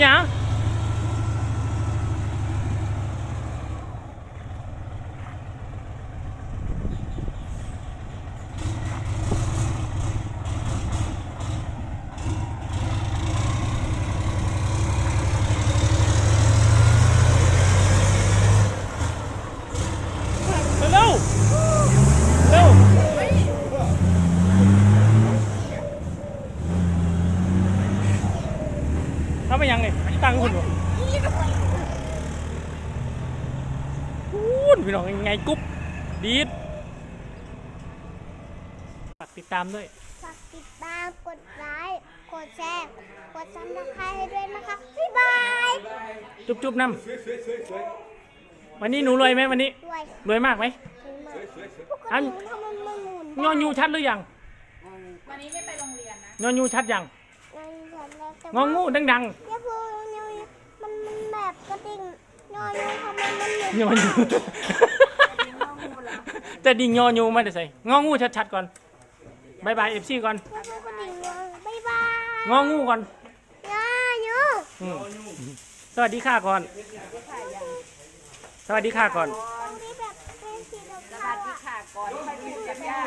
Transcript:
หยังเร็วเร็ว ทำไปยังเนี่ยตังค์คุณวะพูนพี่น้องยังไงกุ๊บดีดฝากติดตามด้วยฝากติดตามกดไลค์กดแชร์กดซับสไครต์ให้ด้วยนะคะบ๊ายบายจุ๊บจุ๊บน้ำวันนี้หนูรวยไหมวันนี้ด้วยรวยมากไหมดีมากปกอันติทำไมมันหมุนงอยูชัดหรือยังวันนี้ไม่ไปโรงเรียนนะงอยูชัดยัง งองูดังอย่าพูดนิวมันมันแบบกระดิ่งงอยูทำไมมันหมุนๆงอยูแต่ดิ่งงอยูมาแต่ใส่งองูชัดๆก่อนบายบายเอฟซีก่อนอย่าพูดกระดิ่งงอบ๊ายบายงองูก่อนงอยูอืมสวัสดีค่ะก่อน สวัสดีค่ะก่อน ตรงนี้แบบเป็นสีดำสวัสดีค่ะก่อนค่อยคุยกับย่า